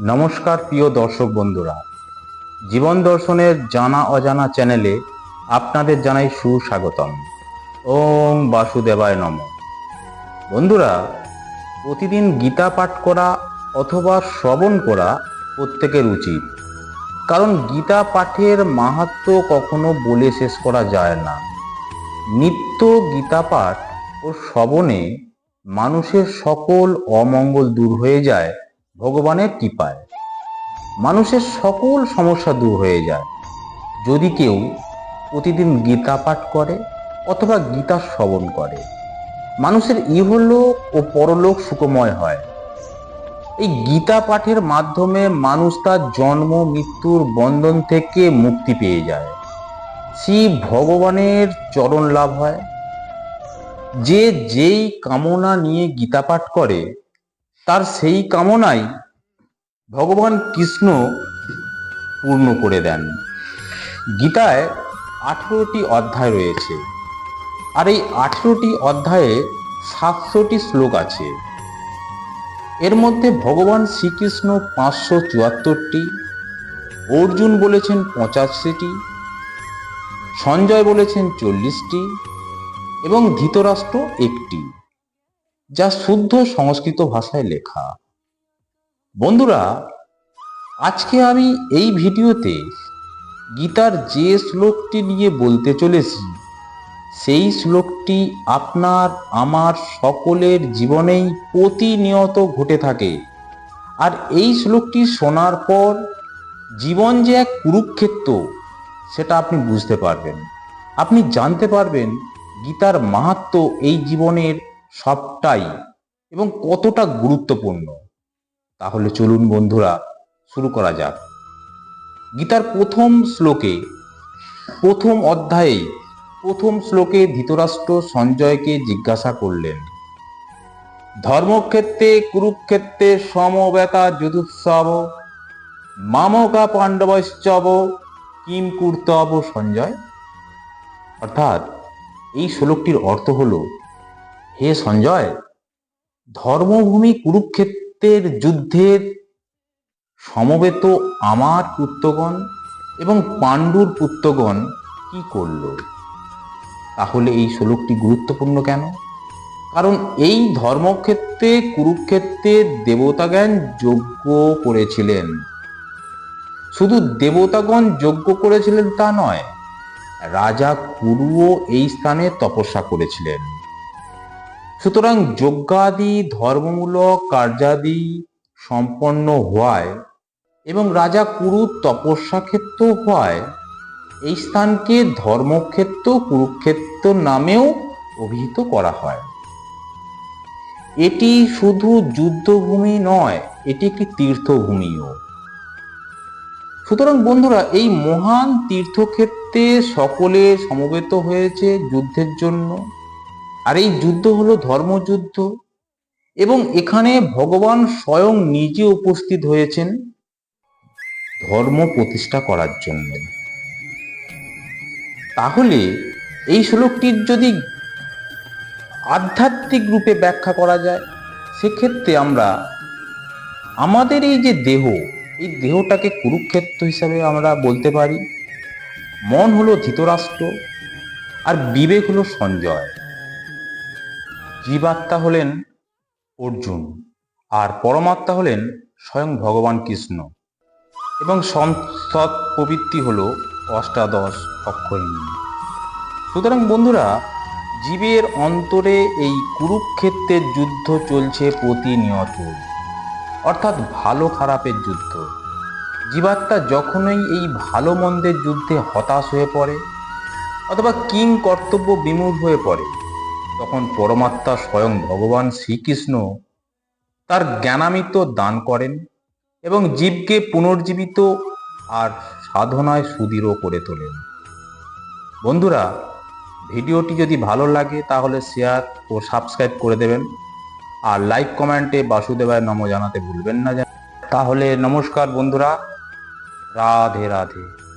নমস্কার প্রিয় দর্শক বন্ধুরা। জীবন দর্শনের জানা অজানা চ্যানেলে আপনাদের জানাই সুস্বাগতম। ওম বাসুদেবায় নম। বন্ধুরা, প্রতিদিন গীতা পাঠ করা অথবা শ্রবণ করা প্রত্যেকের উচিত। কারণ গীতা পাঠের মাহাত্ম কখনো বলে শেষ করা যায় না। নিত্য গীতা পাঠ ও শ্রবণে মানুষের সকল অমঙ্গল দূর হয়ে যায় ভগবানের কৃপায়। মানুষের সকল সমস্যা দূর হয়ে যায়। যদি কেউ প্রতিদিন গীতা পাঠ করে অথবা গীতা শ্রবণ করে, মানুষের ইহলোক ও পরলোক সুখময় হয়। এই গীতা পাঠের মাধ্যমে মানুষ তার জন্ম, মৃত্যুর বন্ধন থেকে মুক্তি পেয়ে যায়। শ্রী ভগবানের চরণ লাভ হয়। যে যেই কামনা নিয়ে গীতা পাঠ করে তার সেই কামনাই ভগবান কৃষ্ণ পূর্ণ করে দেন। গীতায় আঠেরোটি অধ্যায় রয়েছে। আর এই আঠেরোটি অধ্যায়ে সাতশোটি শ্লোক আছে। এর মধ্যে ভগবান শ্রীকৃষ্ণ পাঁচশো চুয়াত্তরটি, অর্জুন বলেছেন পঁচাশিটি, সঞ্জয় বলেছেন চল্লিশটি এবং ধৃতরাষ্ট্র একটি। যা শুদ্ধ সংস্কৃত ভাষায় লেখা। বন্ধুরা, আজকে আমি এই ভিডিওতে গীতার যে শ্লোকটি নিয়ে বলতে চলেছি, সেই শ্লোকটি আপনার, আমার সকলের জীবনেই প্রতিনিয়ত ঘটে থাকে। আর এই শ্লোকটি শোনার পর জীবন যে এক কুরুক্ষেত্র, সেটা আপনি বুঝতে পারবেন। আপনি জানতে পারবেন গীতার মাহাত্ম এই জীবনের সবটাই এবং কতটা গুরুত্বপূর্ণ, তাহলে চলুন বন্ধুরা শুরু করা যাক। গীতার প্রথম শ্লোকে, প্রথম অধ্যায়ে প্রথম শ্লোকে ধৃতরাষ্ট্র সঞ্জয়কে জিজ্ঞাসা করলেন, ধর্মক্ষেত্রে, কুরুক্ষেত্রে সমবেতা যুধুৎসব মামকা পাণ্ডবশ্চব, কিম কুর্তব সঞ্জয়? অর্থাৎ এই শ্লোকটির অর্থ হলো হে সঞ্জয়, ধর্মভূমি কুরুক্ষেত্রের যুদ্ধের সমবেত আমার পুত্রগণ এবং পাণ্ডুর পুত্রগণ কি করল? তাহলে এই শ্লোকটি গুরুত্বপূর্ণ কেন? কারণ এই ধর্মক্ষেত্রে কুরুক্ষেত্রে দেবতাজ্ঞান যজ্ঞ করেছিলেন। শুধু দেবতাগণ যজ্ঞ করেছিলেন তা নয়, রাজা কুরুও এই স্থানে তপস্যা করেছিলেন। সুতরাং যজ্ঞাদি, ধর্মমূলক, কার্যাদি সম্পন্ন হওয়ায় এবং রাজা কুরু তপস্যা ক্ষেত্র হওয়ায় এই স্থানকে ধর্মক্ষেত্র, কুরুক্ষেত্র নামেও অভিহিত করা হয়। এটি শুধু যুদ্ধভূমি নয়, এটি একটি তীর্থভূমিও। সুতরাং বন্ধুরা, এই মহান তীর্থক্ষেত্রে সকলে সমবেত হয়েছে যুদ্ধের জন্য। আর এই যুদ্ধ হলো ধর্মযুদ্ধ। এবং এখানে ভগবান স্বয়ং নিজে উপস্থিত হয়েছেন ধর্ম প্রতিষ্ঠা করার জন্য। তাহলে এই শ্লোকটির যদি আধ্যাত্মিক রূপে ব্যাখ্যা করা যায়, সেক্ষেত্রে আমরা আমাদের এই যে দেহ, এই দেহটাকে কুরুক্ষেত্র হিসাবে আমরা বলতে পারি। মন হলো ধৃতরাষ্ট্র, আর বিবেক হলো সঞ্জয়। জীবাত্মা হলেন অর্জুন আর পরমাত্মা হলেন স্বয়ং ভগবান কৃষ্ণ। এবং সৎ প্রবৃত্তি হল অষ্টাদশ অক্ষরিণী সুতরাং বন্ধুরা, জীবের অন্তরে এই কুরুক্ষেত্রের যুদ্ধ চলছে প্রতিনিয়ত। অর্থাৎ ভালো খারাপের যুদ্ধ। জীবাত্মা যখনই এই ভালো মন্দের যুদ্ধে হতাশ হয়ে পড়ে, অথবা কিং কর্তব্য বিমূঢ় হয়ে পড়ে তখন পরমাত্মা স্বয়ং ভগবান শ্রীকৃষ্ণ তার জ্ঞানামৃত দান করেন এবং জীবকে পুনর্জীবিত আর সাধনায় সুদৃঢ় করে তোলেন। বন্ধুরা, ভিডিওটি যদি ভালো লাগে তাহলে শেয়ার ও সাবস্ক্রাইব করে দেবেন। আর লাইক কমেন্টে বাসুদেবায় নম জানাতে ভুলবেন না। তাহলে নমস্কার বন্ধুরা। রাধে রাধে।